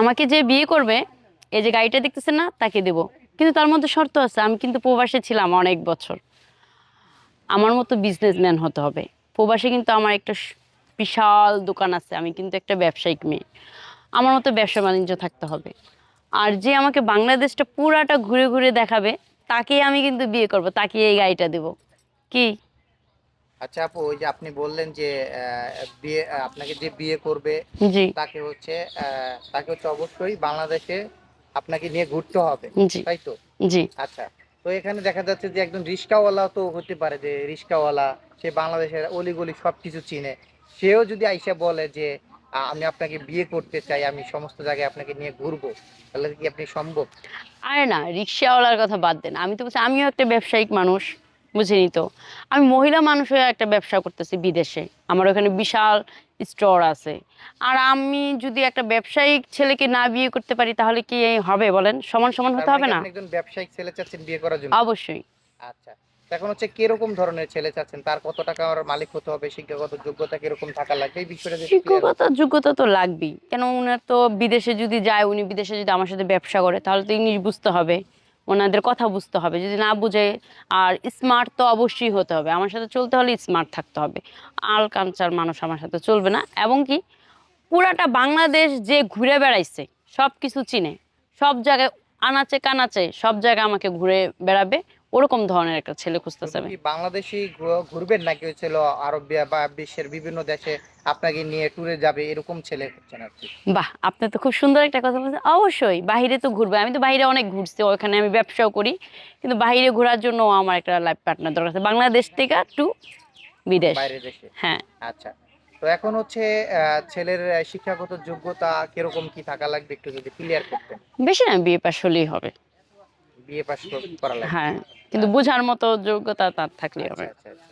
আমাকে যে বিয়ে করবে, এই যে গাড়িটা দেখতেছেন না, তাকে দেব। কিন্তু তার মধ্যে শর্ত আছে, আমি কিন্তু প্রবাসে ছিলাম অনেক বছর। আমার মতো বিজনেসম্যান হতে হবে। প্রবাসে কিন্তু আমার একটা বিশাল দোকান আছে, আমি কিন্তু একটা ব্যবসায়িক মেয়ে। আমার মতো ব্যবসা বাণিজ্য থাকতে হবে। আর যে আমাকে বাংলাদেশটা পুরাটা ঘুরে ঘুরে দেখাবে, তাকেই আমি কিন্তু বিয়ে করব তাকে এই গাড়িটা দেব। কি? আচ্ছা আপু ওই যে আপনি বললেন যে বিয়ে আপনাকে যে বিয়ে করবে তাকে হচ্ছে তাকে হচ্ছে অবশ্যই বাংলাদেশে আপনাকে নিয়ে ঘুরতে হবে তাই তো? জি। আচ্ছা তো এখানে দেখা যাচ্ছে যে একজন রিক্সাওয়ালা তো হতে পারে যে রিক্সাওয়ালা সে বাংলাদেশের অলিগলি সবকিছু চিনে সেও যদি আইসা বলে যে আমি আপনাকে বিয়ে করতে চাই আমি সমস্ত জায়গায় আপনাকে নিয়ে ঘুরবো তাহলে কি আপনি সম্ভব? আরে না রিক্সাওয়ালার কথা বাদ দেন। আমি তো বলছি আমিও একটা ব্যবসায়িক মানুষ। বুঝিনি তো? আমি মহিলা মানুষ হয়ে একটা ব্যবসা করতেছি বিদেশে। আমার ওখানে বিশাল স্টোর আছে। আর আমি যদি একটা ব্যবসায়িক ছেলেকে না বিয়ে করতে পারি তাহলে কি হবে বলেন? সমান সমান হতে মানে হবে না? একজন ব্যবসায়িক ছেলে চাচ্ছেন বিয়ে করার জন্য? অবশ্যই। আচ্ছা। এখন হচ্ছে কীরকম ধরনের ছেলে চাচ্ছেন? তার কত টাকার মালিক হতে হবে? শিক্ষাগত যোগ্যতা কীরকম থাকা লাগবে? এই বিষয়টা শিক্ষকতা যোগ্যতা তো লাগবেই। কেন ওনার তো বিদেশে যদি যায় উনি বিদেশে যদি আমার সাথে ব্যবসা করে তাহলে তো ইংলিশ বুঝতে হবে। ওনাদের কথা বুঝতে হবে, যদি না বুঝে, আর স্মার্ট তো অবশ্যই হতে হবে। আমার সাথে চলতে হলে স্মার্ট থাকতে হবে। আল কালচার মানুষ আমার সাথে চলবে না। এবং কি, পুরাটা বাংলাদেশ যে ঘুরে বেড়াইছে সব কিছু চিনে। সব জায়গায় আনাচে কানাচে সব জায়গায় আমাকে ঘুরে বেড়াবে। ওরকম ধরনের একটা ছেলে খুঁজতেছে আমি। বাংলাদেশি ঘুরবেন নাকি হচ্ছিল আরব বি- বিশ্বের বিভিন্ন দেশে আপনাকে নিয়ে ট্যুরে যাবে? এরকম ছেলে হচ্ছেন আর কি। বাহ আপনি তো খুব সুন্দর একটা কথা বলছেন। অবশ্যই বাইরে তো ঘুরবে। আমি তো বাইরে অনেক ঘুরছি ওখানে আমি ব্যবসাও করি। কিন্তু বাইরে ঘোরার জন্য আমার একটা লাইফ পার্টনার দরকার আছে। বাংলাদেশ থেকে টু বিদেশ। বাইরের দেশে। হ্যাঁ। আচ্ছা তো এখন হচ্ছে ছেলের শিক্ষাগত যোগ্যতা কীরকম কি থাকা লাগবে একটু যদি ক্লিয়ার করতেন? বেশি না বিয়ে পাশ হলেই হবে। বিয়ে পাস করা লাগবে। হ্যাঁ কিন্তু বোঝার মতো যোগ্যতা তার থাকলেই হবে। আচ্ছা, আচ্ছা, আচ্ছা।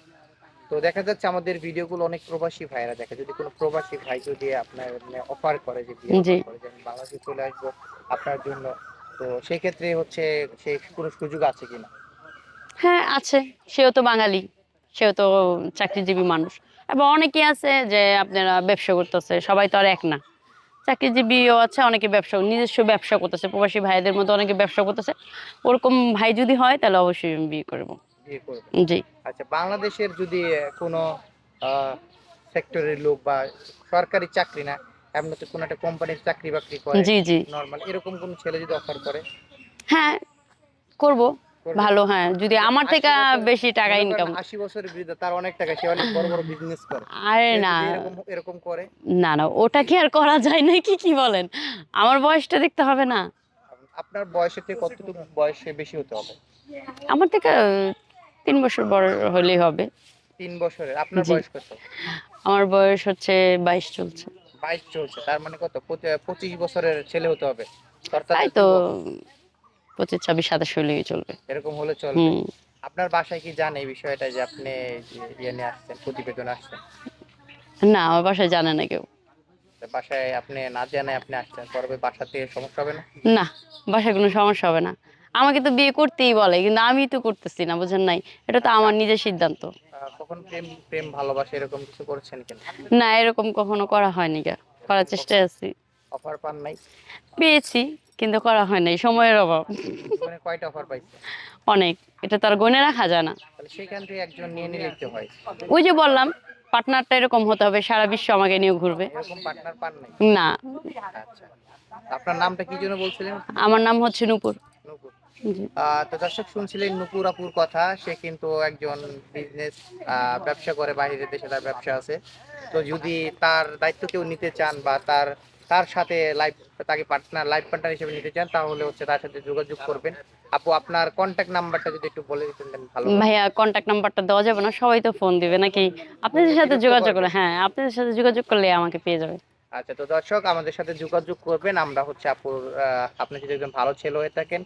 তো দেখা যাচ্ছে আমাদের ভিডিওগুলো অনেক প্রবাসী ভাইরা দেখে। যদি কোনো প্রবাসী ভাই যদি আপনার অফার করে যে বিয়ে করে যে বাংলাদেশে চলে আসব আপনার জন্য তো সেই ক্ষেত্রে হচ্ছে সে কোনো সুযোগ আছে কিনা হ্যাঁ আছে। সেও তো বাঙালি। সেও তো চাকরিজীবী মানুষ। এবং অনেকেই আছে যে আপনারা ব্যবসা করতেছে সবাই তো আর এক না। চাকরিজীবীও আছে অনেকে ব্যবসা নিজস্ব ব্যবসা করতেছে প্রবাসী ভাইদের মধ্যে অনেকে ব্যবসা করতেছে। ওরকম ভাই যদি হয় তাহলে অবশ্যই আমি বিয়ে করব। বিয়ে করবে। জি। আচ্ছা বাংলাদেশের যদি কোনো সেক্টরের লোক বা সরকারি চাকরি না এমনিতে কোনো একটা কোম্পানির চাকরি বাকরি করে জি জি। নর্মাল এরকম কোন ছেলে যদি অফার করে? হ্যাঁ করবে? ভালো হ্যাঁ যদি আমার থেকে বেশি টাকা ইনকাম আশি বছরের বৃদ্ধ তার অনেক টাকা সে অনেক বড় বড় বিজনেস করে। আরে না। এরকম এরকম করে না না ওটা কি আর করা যায় নাকি? কি বলেন? আমার বয়সটা দেখতে হবে না। আপনার বয়সের থেকে কতটুকু বয়সে বেশি হতে হবে? আমার থেকে তিন বছর বড় হলেই হবে। তিন বছরের। আপনার বয়স কত? আমার বয়স হচ্ছে বাইশ চলছে। বাইশ চলছে তার মানে কত? পঁচিশ বছরের ছেলে হতে হবে। তাই তো। পঁচিশ ছাব্বিশ সাতাশ হলেই চলবে। এরকম হলে চলবে। আপনার বাসায় কি জানে এই বিষয়টা যে আপনি ইয়ে নিয়ে আসছেন প্রতিবেদন আসছেন? না আমার বাসায় জানে না কেউ। বাসায় আপনি না জানে আপনি আসছেন পরে বাসাতে সমস্যা হবে না? না বাসায় কোনো সমস্যা হবে না। আমাকে তো বিয়ে করতেই বলে কিন্তু আমি তো করতেছি না বুঝেন নাই? এটা তো আমার নিজের সিদ্ধান্ত। কখন প্রেম প্রেম ভালোবাসা এরকম কিছু করেছেন কিনা? না এরকম কখনো করা হয়নি গা। করার চেষ্টায় আছি। অফার পান নাই? পেয়েছি। কিন্তু করা হয় নাই সময়ের অভাব। মানে কয়টা অফার পাইছে? অনেক এটা তার গনে রাখা যায় না। সেখান থেকে একজন নিয়ে তো হয়। ওই যে বললাম পার্টনারটা এরকম হতে হবে সারা বিশ্ব আমাকে নিয়ে ঘুরবে। এরকম পার্টনার পান নাই? না। আচ্ছা। আপনার নামটা কি জন্য বলছিলেন? আমার নাম হচ্ছে নূপুর। তো দর্শক শুনছিলেন নুপুর আপুর কথা সে কিন্তু একজন বিজনেস ব্যবসা করে বাইরের দেশে তার ব্যবসা আছে। তো যদি তার দায়িত্ব কেউ নিতে চান বা তার তার সাথে লাইফ তাকে পার্টনার লাইফ পার্টনার হিসেবে নিতে চান তাহলে হচ্ছে তার সাথে যোগাযোগ করবেন। আপু আপনার কন্টাক্ট নাম্বারটা যদি একটু বলে দিতেন ভালো। ভাইয়া কন্টাক্ট নাম্বারটা দেওয়া যাবে না সবাই তো ফোন দিবে নাকি? আপনাদের সাথে যোগাযোগ করে করলে হ্যাঁ আপনাদের সাথে যোগাযোগ করলে আমাকে পেয়ে যাবে। আচ্ছা তো দর্শক আমাদের সাথে যোগাযোগ করবেন আমরা হচ্ছে আপুর আপনি যদি একজন ভালো ছেলে হয়ে থাকেন